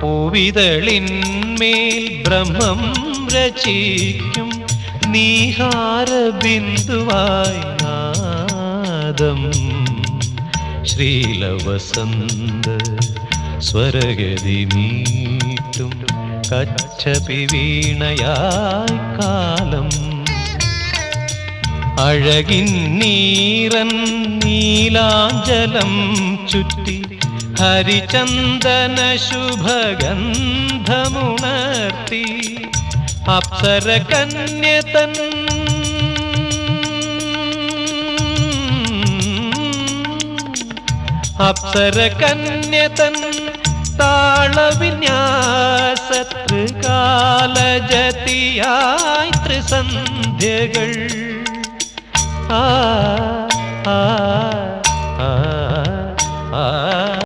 പൂവിതളിന്മേൽ ബ്രഹ്മം രചിക്കും നീഹാര ബിന്ദുവായി നാദം. ശ്രീലവസന്ത സ്വരഗതി മീട്ടും കച്ചപി വീണയായി അഴകിൻ നീറൻ നീലാഞ്ചലം ചുറ്റി Harichandana ശുഭഗന്ധമുണർത്തി Apsara കന്യതൻ. Apsara കന്യതൻ താളവിന്യാസത്രികാലജതിയായി ത്രിസന്ധ്യകൾ ah ah ah, ah.